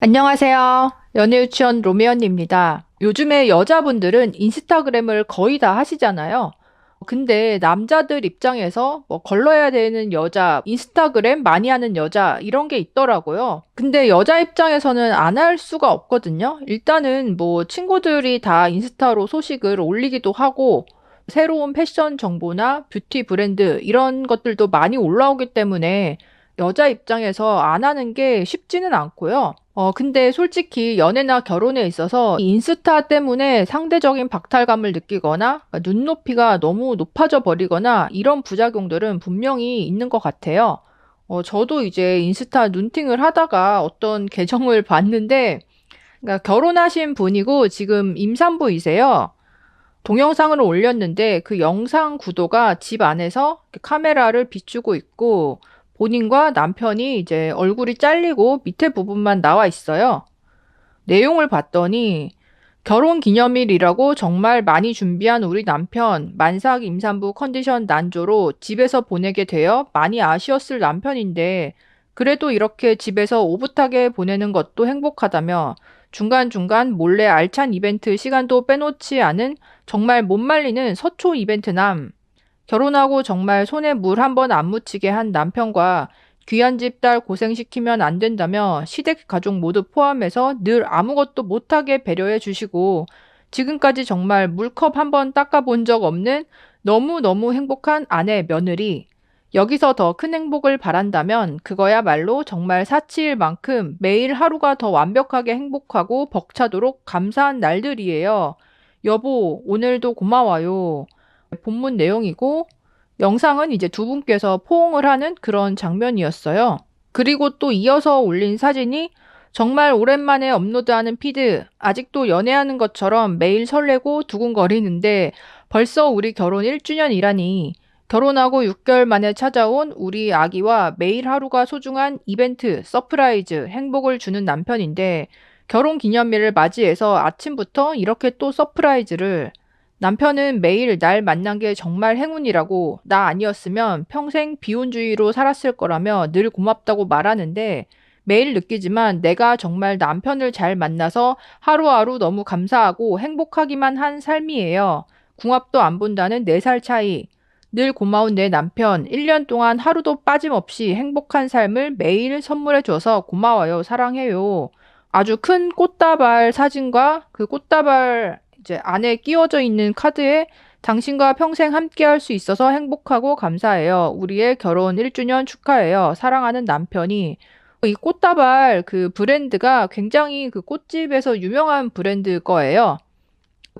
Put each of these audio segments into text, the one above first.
안녕하세요. 연애유치원 로미언입니다. 요즘에 여자분들은 인스타그램을 거의 다 하시잖아요. 근데 남자들 입장에서 뭐 걸러야 되는 여자, 인스타그램 많이 하는 여자 이런 게 있더라고요. 근데 여자 입장에서는 안 할 수가 없거든요. 일단은 뭐 친구들이 다 인스타로 소식을 올리기도 하고 새로운 패션 정보나 뷰티 브랜드 이런 것들도 많이 올라오기 때문에 여자 입장에서 안 하는 게 쉽지는 않고요. 어, 근데 솔직히 연애나 결혼에 있어서 인스타 때문에 상대적인 박탈감을 느끼거나 눈높이가 너무 높아져 버리거나 이런 부작용들은 분명히 있는 것 같아요. 어, 저도 이제 인스타 눈팅을 하다가 어떤 계정을 봤는데, 그러니까 결혼하신 분이고 지금 임산부이세요. 동영상을 올렸는데 그 영상 구도가 집 안에서 카메라를 비추고 있고 본인과 남편이 이제 얼굴이 잘리고 밑에 부분만 나와 있어요. 내용을 봤더니 결혼 기념일이라고 정말 많이 준비한 우리 남편, 만삭 임산부 컨디션 난조로 집에서 보내게 되어 많이 아쉬웠을 남편인데, 그래도 이렇게 집에서 오붓하게 보내는 것도 행복하다며, 중간중간 몰래 알찬 이벤트 시간도 빼놓지 않은 정말 못 말리는 서초 이벤트남. 결혼하고 정말 손에 물 한 번 안 묻히게 한 남편과 귀한 집 딸 고생시키면 안 된다며 시댁 가족 모두 포함해서 늘 아무것도 못하게 배려해 주시고 지금까지 정말 물컵 한 번 닦아본 적 없는 너무너무 행복한 아내 며느리. 여기서 더 큰 행복을 바란다면 그거야말로 정말 사치일 만큼 매일 하루가 더 완벽하게 행복하고 벅차도록 감사한 날들이에요. 여보, 오늘도 고마워요. 본문 내용이고 영상은 이제 두 분께서 포옹을 하는 그런 장면이었어요. 그리고 또 이어서 올린 사진이 정말 오랜만에 업로드하는 피드. 아직도 연애하는 것처럼 매일 설레고 두근거리는데 벌써 우리 결혼 1주년이라니. 결혼하고 6개월 만에 찾아온 우리 아기와 매일 하루가 소중한 이벤트, 서프라이즈, 행복을 주는 남편인데 결혼 기념일을 맞이해서 아침부터 이렇게 또 서프라이즈를 남편은 매일 날 만난 게 정말 행운이라고 나 아니었으면 평생 비혼주의로 살았을 거라며 늘 고맙다고 말하는데 매일 느끼지만 내가 정말 남편을 잘 만나서 하루하루 너무 감사하고 행복하기만 한 삶이에요. 궁합도 안 본다는 4살 차이. 늘 고마운 내 남편, 1년 동안 하루도 빠짐없이 행복한 삶을 매일 선물해줘서 고마워요. 사랑해요. 아주 큰 꽃다발 사진과 그 꽃다발 이제 안에 끼워져 있는 카드에 당신과 평생 함께 할 수 있어서 행복하고 감사해요. 우리의 결혼 1주년 축하해요. 사랑하는 남편이 이 꽃다발 그 브랜드가 굉장히 그 꽃집에서 유명한 브랜드 거예요.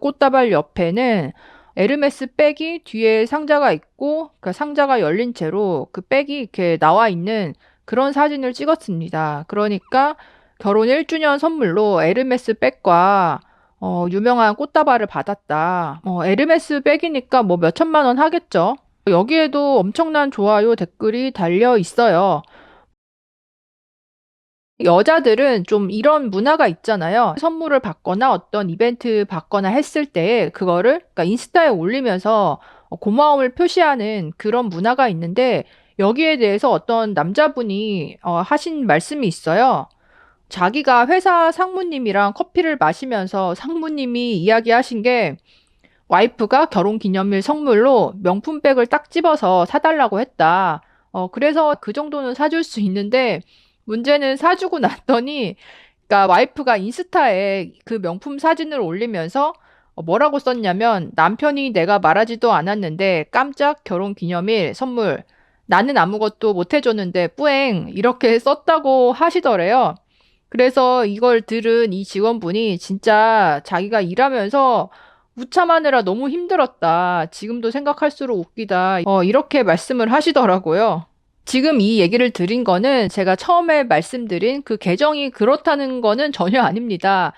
꽃다발 옆에는 에르메스 백이 뒤에 상자가 있고 그 상자가 열린 채로 그 백이 이렇게 나와 있는 그런 사진을 찍었습니다. 그러니까 결혼 1주년 선물로 에르메스 백과 어, 유명한 꽃다발을 받았다. 어, 에르메스 백이니까 뭐 몇천만 원 하겠죠. 여기에도 엄청난 좋아요 댓글이 달려 있어요. 여자들은 좀 이런 문화가 있잖아요. 선물을 받거나 어떤 이벤트 받거나 했을 때 그거를 그러니까 인스타에 올리면서 고마움을 표시하는 그런 문화가 있는데 여기에 대해서 어떤 남자분이 어, 하신 말씀이 있어요. 자기가 회사 상무님이랑 커피를 마시면서 상무님이 이야기하신 게 와이프가 결혼 기념일 선물로 명품백을 딱 집어서 사달라고 했다. 어, 그래서 그 정도는 사줄 수 있는데 문제는 사주고 났더니 그러니까 와이프가 인스타에 그 명품 사진을 올리면서 어, 뭐라고 썼냐면 남편이 내가 말하지도 않았는데 깜짝 결혼 기념일 선물 나는 아무것도 못 해줬는데 뿌앵 이렇게 썼다고 하시더래요. 그래서 이걸 들은 이 직원분이 진짜 자기가 일하면서 무참하느라 너무 힘들었다. 지금도 생각할수록 웃기다. 어, 이렇게 말씀을 하시더라고요. 지금 이 얘기를 드린 거는 제가 처음에 말씀드린 그 계정이 그렇다는 거는 전혀 아닙니다.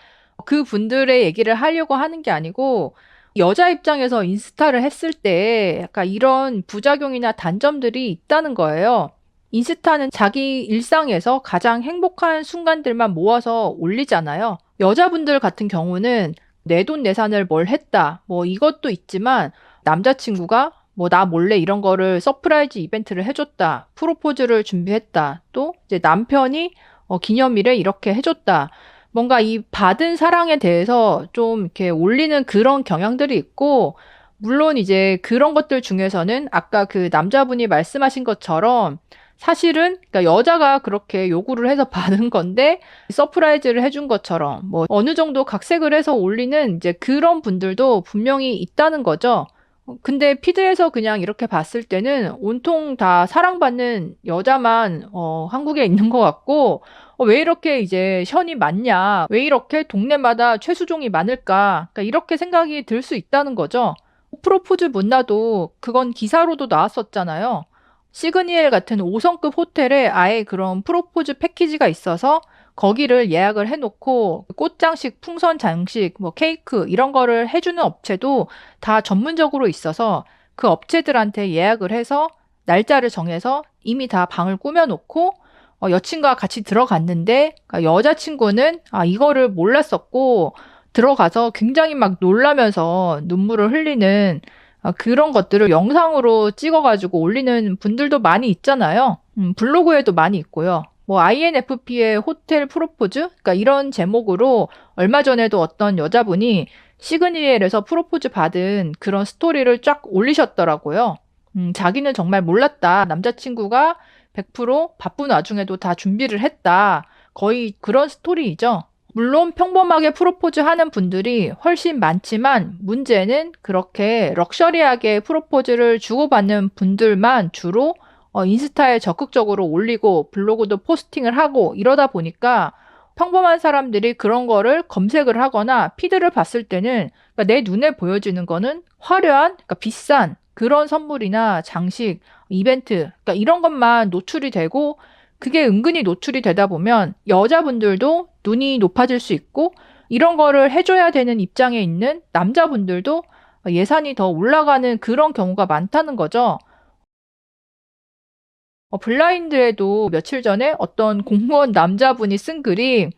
그 분들의 얘기를 하려고 하는 게 아니고 여자 입장에서 인스타를 했을 때 약간 이런 부작용이나 단점들이 있다는 거예요. 인스타는 자기 일상에서 가장 행복한 순간들만 모아서 올리잖아요. 여자분들 같은 경우는 내 돈 내산을 뭘 했다. 뭐 이것도 있지만 남자친구가 뭐 나 몰래 이런 거를 서프라이즈 이벤트를 해줬다. 프로포즈를 준비했다. 또 이제 남편이 어, 기념일에 이렇게 해줬다. 뭔가 이 받은 사랑에 대해서 좀 이렇게 올리는 그런 경향들이 있고, 물론 이제 그런 것들 중에서는 아까 그 남자분이 말씀하신 것처럼 사실은 그러니까 여자가 그렇게 요구를 해서 받은 건데 서프라이즈를 해준 것처럼 뭐 어느 정도 각색을 해서 올리는 이제 그런 분들도 분명히 있다는 거죠. 어, 근데 피드에서 그냥 이렇게 봤을 때는 온통 다 사랑받는 여자만 어, 한국에 있는 것 같고 어, 왜 이렇게 이제 션이 많냐? 왜 이렇게 동네마다 최수종이 많을까? 그러니까 이렇게 생각이 들 수 있다는 거죠. 프로포즈 문화도 그건 기사로도 나왔었잖아요. 시그니엘 같은 5성급 호텔에 아예 그런 프로포즈 패키지가 있어서 거기를 예약을 해놓고 꽃장식, 풍선 장식, 뭐 케이크 이런 거를 해주는 업체도 다 전문적으로 있어서 그 업체들한테 예약을 해서 날짜를 정해서 이미 다 방을 꾸며놓고 어, 여친과 같이 들어갔는데 그러니까 여자친구는 아 이거를 몰랐었고 들어가서 굉장히 막 놀라면서 눈물을 흘리는 아, 그런 것들을 영상으로 찍어가지고 올리는 분들도 많이 있잖아요. 음, 블로그에도 많이 있고요. 뭐 INFP의 호텔 프로포즈? 그러니까 이런 제목으로 얼마 전에도 어떤 여자분이 시그니엘에서 프로포즈 받은 그런 스토리를 쫙 올리셨더라고요. 음, 자기는 정말 몰랐다. 남자친구가 100% 바쁜 와중에도 다 준비를 했다. 거의 그런 스토리이죠. 물론 평범하게 프로포즈 하는 분들이 훨씬 많지만 문제는 그렇게 럭셔리하게 프로포즈를 주고받는 분들만 주로 어, 인스타에 적극적으로 올리고 블로그도 포스팅을 하고 이러다 보니까 평범한 사람들이 그런 거를 검색을 하거나 피드를 봤을 때는 그러니까 내 눈에 보여지는 거는 화려한, 그러니까 비싼 그런 선물이나 장식, 이벤트, 그러니까 이런 것만 노출이 되고 그게 은근히 노출이 되다 보면 여자분들도 눈이 높아질 수 있고 이런 거를 해줘야 되는 입장에 있는 남자분들도 예산이 더 올라가는 그런 경우가 많다는 거죠. 어, 블라인드에도 며칠 전에 어떤 공무원 남자분이 쓴 글이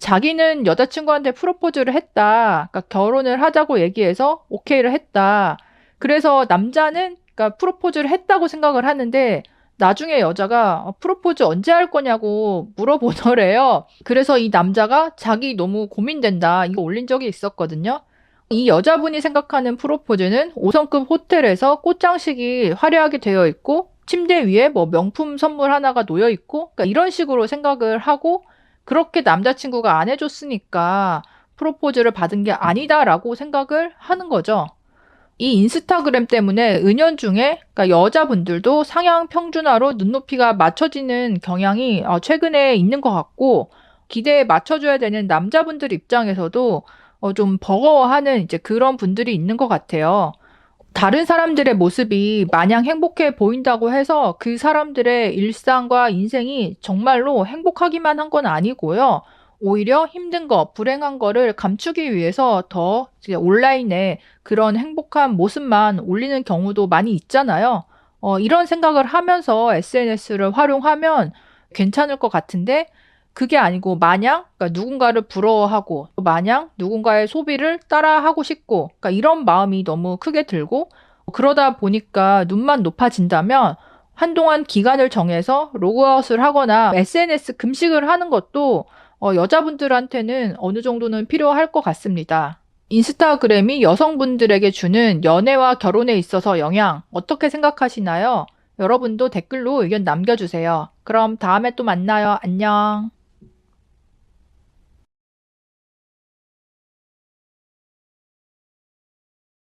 자기는 여자친구한테 프로포즈를 했다. 그러니까 결혼을 하자고 얘기해서 오케이를 했다. 그래서 남자는 그러니까 프로포즈를 했다고 생각을 하는데 나중에 여자가 어, 프로포즈 언제 할 거냐고 물어보더래요. 그래서 이 남자가 자기 너무 고민된다. 이거 올린 적이 있었거든요. 이 여자분이 생각하는 프로포즈는 5성급 호텔에서 꽃장식이 화려하게 되어 있고 침대 위에 뭐 명품 선물 하나가 놓여 있고 그러니까 이런 식으로 생각을 하고 그렇게 남자친구가 안 해줬으니까 프로포즈를 받은 게 아니다라고 생각을 하는 거죠. 이 인스타그램 때문에 은연중에 그러니까 여자분들도 상향 평준화로 눈높이가 맞춰지는 경향이 어, 최근에 있는 것 같고 기대에 맞춰줘야 되는 남자분들 입장에서도 어, 좀 버거워하는 이제 그런 분들이 있는 것 같아요. 다른 사람들의 모습이 마냥 행복해 보인다고 해서 그 사람들의 일상과 인생이 정말로 행복하기만 한 건 아니고요. 오히려 힘든 거, 불행한 거를 감추기 위해서 더 온라인에 그런 행복한 모습만 올리는 경우도 많이 있잖아요. 어, 이런 생각을 하면서 SNS를 활용하면 괜찮을 것 같은데 그게 아니고 마냥 그러니까 누군가를 부러워하고 마냥 누군가의 소비를 따라하고 싶고 그러니까 이런 마음이 너무 크게 들고 그러다 보니까 눈만 높아진다면 한동안 기간을 정해서 로그아웃을 하거나 SNS 금식을 하는 것도 어, 여자분들한테는 어느 정도는 필요할 것 같습니다. 인스타그램이 여성분들에게 주는 연애와 결혼에 있어서 영향 어떻게 생각하시나요? 여러분도 댓글로 의견 남겨주세요. 그럼 다음에 또 만나요. 안녕.